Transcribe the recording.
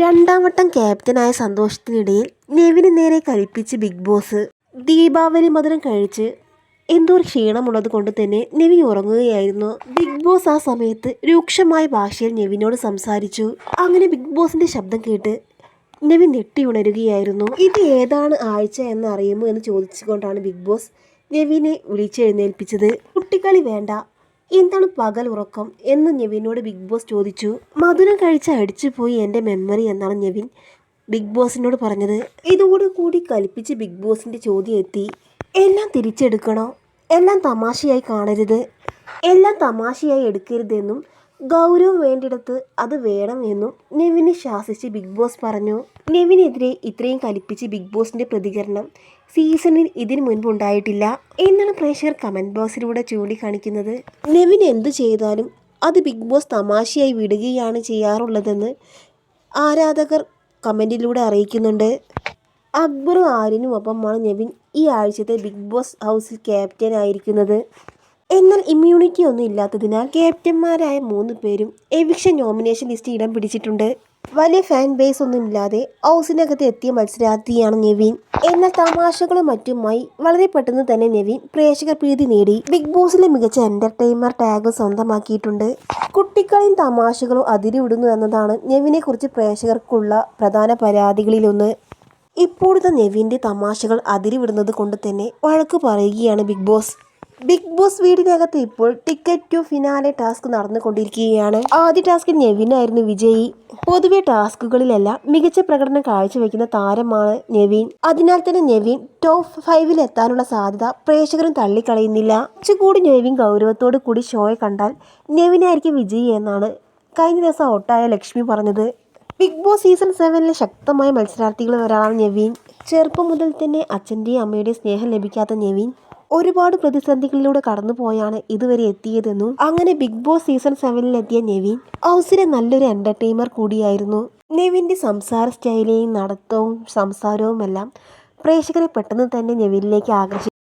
രണ്ടാം വട്ടം ക്യാപ്റ്റനായ സന്തോഷത്തിനിടയിൽ നെവിന് നേരെ കളിപ്പിച്ച് ബിഗ് ബോസ് ദീപാവലി മധുരം കഴിച്ച് എന്തോ ഒരു ക്ഷീണമുള്ളത് കൊണ്ട് തന്നെ നെവി ഉറങ്ങുകയായിരുന്നു. ബിഗ് ബോസ് ആ സമയത്ത് രൂക്ഷമായ ഭാഷയിൽ നെവിനോട് സംസാരിച്ചു. അങ്ങനെ ബിഗ് ബോസിന്റെ ശബ്ദം കേട്ട് നെവി ഞെട്ടി ഉണരുകയായിരുന്നു. ഇത് ഏതാണ് ആഴ്ച എന്ന് അറിയുമോ എന്ന് ചോദിച്ചുകൊണ്ടാണ് ബിഗ് ബോസ് നെവിനെ വിളിച്ചെഴുന്നേൽപ്പിച്ചത് കുട്ടിക്കളി വേണ്ട എന്താണ് പകൽ ഉറക്കം എന്ന് നെവിനോട് ബിഗ് ബോസ് ചോദിച്ചു. മധുരം കഴിച്ച് അടിച്ചുപോയി എന്റെ മെമ്മറി എന്നാണ് നെവിൻ ബിഗ് ബോസിനോട് പറഞ്ഞത്. ഇതോടുകൂടി കൽപ്പിച്ച് ബിഗ് ബോസിന്റെ ചോദ്യം എത്തി. എല്ലാം തിരിച്ചെടുക്കണോ? എല്ലാം തമാശയായി കാണരുത്. എല്ലാം തമാശയായി എടുക്കരുതെന്നും ഗൗരവം വേണ്ടിടത്ത് അത് വേണം എന്നും നെവിനെ ശാസിച്ച് ബിഗ് ബോസ് പറഞ്ഞു. നെവിനെതിരെ ഇത്രയും കലിപ്പിച്ച് ബിഗ് ബോസിന്റെ പ്രതികരണം സീസണിൽ ഇതിനു മുൻപ് ഉണ്ടായിട്ടില്ല എന്നാണ് പ്രേക്ഷകർ കമന്റ് ബോക്സിലൂടെ ചൂണ്ടിക്കാണിക്കുന്നത്. നെവിൻ എന്തു ചെയ്താലും അത് ബിഗ് ബോസ് തമാശയായി വിടുകയാണ് ചെയ്യാറുള്ളതെന്ന് ആരാധകർ കമന്റിലൂടെ അറിയിക്കുന്നുണ്ട്. അക്ബറും ആര്യനും ഒപ്പമാണ് നെവിൻ ഈ ആഴ്ചത്തെ ബിഗ് ബോസ് ഹൗസിൽ ക്യാപ്റ്റൻ ആയിരിക്കുന്നത് എന്നാൽ ഇമ്മ്യൂണിറ്റി ഒന്നും ഇല്ലാത്തതിനാൽ ക്യാപ്റ്റന്മാരായ മൂന്ന് പേരും എവിക്ഷൻ നോമിനേഷൻ ലിസ്റ്റ് ഇടം പിടിച്ചിട്ടുണ്ട്. വലിയ ഫാൻ ബേസ് ഒന്നും ഇല്ലാതെ ഹൗസിനകത്ത് എത്തിയ മത്സരാർത്ഥിയാണ് നെവിൻ. എന്നാൽ തമാശകളും മറ്റുമായി വളരെ പെട്ടെന്ന് തന്നെ നെവിൻ പ്രേക്ഷകർ പ്രീതി നേടി. ബിഗ് ബോസിലെ മികച്ച എന്റർടൈനർ ടാഗ് സ്വന്തമാക്കിയിട്ടുണ്ട്. കുട്ടിക്കളിയും തമാശകളും അതിരിവിടുന്നു എന്നതാണ് നെവിനെ കുറിച്ച് പ്രേക്ഷകർക്കുള്ള പ്രധാന പരാതികളിലൊന്ന്. ഇപ്പോഴത്തെ നെവിന്റെ തമാശകൾ അതിരിവിടുന്നത് കൊണ്ട് തന്നെ വഴക്ക് പറയുകയാണ് ബിഗ് ബോസ് ബിഗ് ബോസ് വീടിനകത്ത് ഇപ്പോൾ ടിക്കറ്റ് ടു ഫിനാലെ ടാസ്ക് നടന്നുകൊണ്ടിരിക്കുകയാണ്. ആദ്യ ടാസ്കിൽ നെവിനായിരുന്നു വിജയി. പൊതുവെ ടാസ്കുകളിലെല്ലാം മികച്ച പ്രകടനം കാഴ്ചവെക്കുന്ന താരമാണ് നെവിൻ. അതിനാൽ തന്നെ നെവിൻ ടോപ്പ് ഫൈവിൽ എത്താനുള്ള സാധ്യത പ്രേക്ഷകരും തള്ളിക്കളയുന്നില്ല. കുറച്ചുകൂടി നെവിൻ ഗൗരവത്തോടു കൂടി ഷോയെ കണ്ടാൽ നെവിനായിരിക്കും വിജയി എന്നാണ് കഴിഞ്ഞ ദിവസം ഔട്ടായ ലക്ഷ്മി പറഞ്ഞത്. ബിഗ് ബോസ് സീസൺ സെവനിലെ ശക്തമായ മത്സരാർത്ഥികളിൽ ഒരാളാണ് നെവീൻ. ചെറുപ്പം മുതൽ തന്നെ അച്ഛന്റെയും അമ്മയുടെയും സ്നേഹം ലഭിക്കാത്ത നെവീൻ. ഒരുപാട് പ്രതിസന്ധികളിലൂടെ കടന്നുപോയാണ് ഇതുവരെ എത്തിയതെന്നും അങ്ങനെ ബിഗ് ബോസ് സീസൺ സെവനിലെത്തിയ നെവിൻ ഹൗസിലെ നല്ലൊരു എന്റർടൈനർ കൂടിയായിരുന്നു. നെവിന്റെ സംസാര സ്റ്റൈലും നടത്തവും സംസാരവുമെല്ലാം പ്രേക്ഷകരെ പെട്ടെന്ന് തന്നെ നെവിനിലേക്ക് ആകർഷിച്ചു